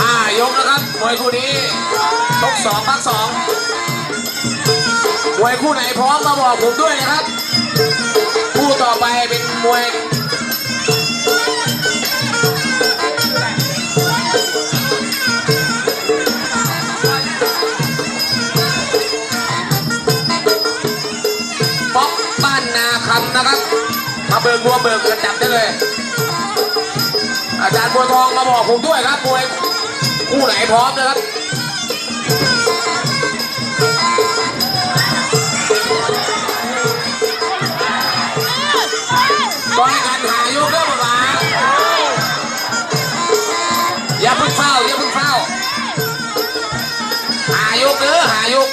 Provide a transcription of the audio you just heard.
ห้ายกนะครับมวยคู่นี้ชกสองพักสองมวยคู่ไหนพร้อมมาบอกผมด้วยนะครับ คู่ต่อไปเป็นมวยำนะครับ มาเบิกบัวเบิกกระจับได้เลย อาจารย์บัวทองมาบอกผมด้วยครับมวยคู่ไหนพร้อมนะครับก็ให้กันหายกเด้อหมดละอย่าพิ่งเฝ้าอย่าพิ่งเฝ้าหายกเด้อหายก